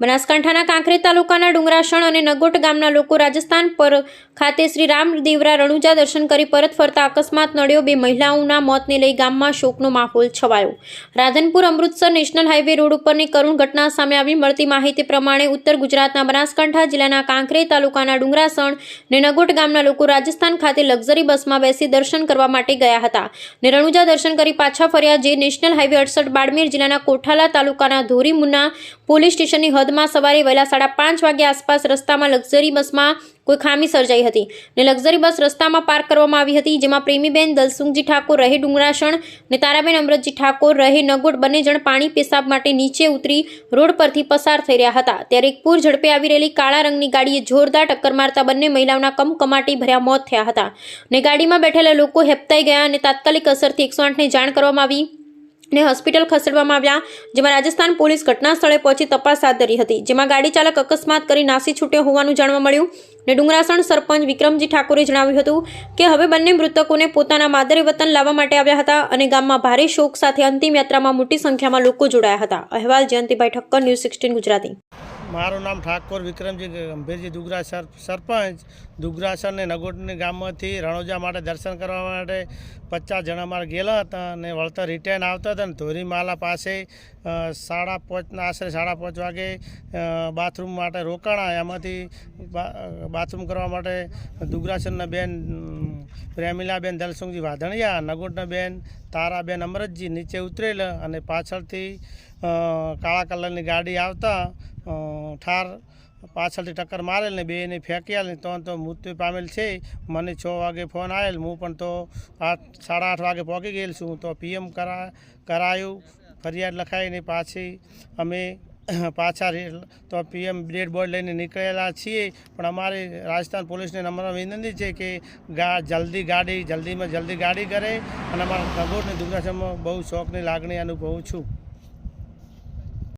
બનાસકાંઠાના કાંકરેજ તાલુકાના ડુંગરાસણ અને નગોટ ગામના લોકો રાજસ્થાન પર ખાતે શ્રી રામ દેવરા રણુજા દર્શન કરી પરત ફરતા અકસ્માત નડ્યો. બે મહિલાઓના મોતને લઈ ગામમાં શોકનો માહોલ છવાયો. Radhanpur Amritsar national highway road ઉપરની કરુણ ઘટના સામે આવી. મળતી માહિતી પ્રમાણે ઉત્તર ગુજરાતના બનાસકાંઠા જિલ્લાના કાંકરેજ તાલુકાના ડુંગરાસણ ને નગોટ ગામના લોકો રાજસ્થાન ખાતે લક્ઝરી બસમાં બેસી દર્શન કરવા માટે ગયા હતા. ને રણુજા દર્શન કરી પાછા ફર્યા જે નેશનલ હાઈવે અડસઠ બાડમેર જિલ્લાના કોઠાલા તાલુકાના ધોરીમુના પોલીસ સ્ટેશનની હદમાં સવારે વહેલા સાડા પાંચ વાગ્યા આસપાસ રસ્તામાં લક્ઝરી બસમાં કોઈ ખામી સર્જાઈ હતી ને લક્ઝરી બસ રસ્તામાં પાર્ક કરવામાં આવી હતી, જેમાં પ્રેમીબેન દલસુંગજી ઠાકોર, રહે ડુંગરાસણ ને તારાબેન અમરતજી ઠાકોર, રહે નગોટ બંને જણ પાણી પેશાબ માટે નીચે ઉતરી રોડ પરથી પસાર થઈ રહ્યા હતા. ત્યારે એક પૂર ઝડપે આવી રહેલી કાળા રંગની ગાડીએ જોરદાર ટક્કર મારતા બંને મહિલાઓના કમકમાટી ભર્યા મોત થયા હતા ને ગાડીમાં બેઠેલા લોકો હેપતાઈ ગયા અને તાત્કાલિક અસરથી એકસો આઠને જાણ કરવામાં આવી. ને હોસ્પિટલ ખસેડવામાં આવ્યા, જેમાં રાજસ્થાન પોલીસ ઘટના સ્થળે પહોંચી તપાસ હાથ ધરી હતી, જેમાં ગાડી ચાલક અકસ્માત કરી નાસી છૂટ્યો હોવાનું જાણવા મળ્યું ને ડુંગરાસણ સરપંચ વિક્રમજી ઠાકોરે જણાવ્યું હતું કે હવે બંને મૃતકોને પોતાના માદરે વતન લાવવા માટે આવ્યા હતા અને ગામમાં ભારે શોક સાથે અંતિમ યાત્રામાં મોટી સંખ્યામાં લોકો જોડાયા હતા. અહેવાલ જયંતિભાઈ ઠક્કર, ન્યૂઝ સિક્સટીન ગુજરાતી. મારું નામ ઠાકોર વિક્રમજી ગંભીરજી દુગરા સરપંચ. દુગરાસરને નગોટની ગામમાંથી રણોજા માટે દર્શન કરવા માટે પચાસ જણા મારા ગયેલા હતા અને વળતર રિટર્ન આવતા હતા ને ધોરીમાલા પાસે સાડા પાંચના આશરે સાડા પાંચ વાગે બાથરૂમ માટે રોકાણા. એમાંથી બાથરૂમ કરવા માટે દુગરાસરના બેન પ્રેમિલાબેન દલસુંગજી વાધણિયા નગોટના બેન તારાબેન અમરતજી નીચે ઉતરેલા અને પાછળથી કાળા કલરની ગાડી આવતા ઠાર પાછળથી ટક્કર મારેલ ને બેને ફેંક્યા ને તો તો મૃત્યુ પામેલ છે. મને છ વાગે ફોન આવેલ. હું પણ તો આઠ, સાડા આઠ વાગે પહોંચી ગયેલ છું. તો પીએમ કરા, કરાયું. ફરિયાદ લખાઈને પાછી અમે પાછા તો પીએમ ડેડ બોર્ડ લઈને નીકળેલા છીએ. પણ અમારી રાજસ્થાન પોલીસને નમ્ર વિનંતી છે કે ગા, જલ્દી ગાડી, જલ્દીમાં જલ્દી ગાડી કરે. અને અમારા ખગોળની દુર્ગાશામાં બહુ શોખની લાગણી અનુભવું છું.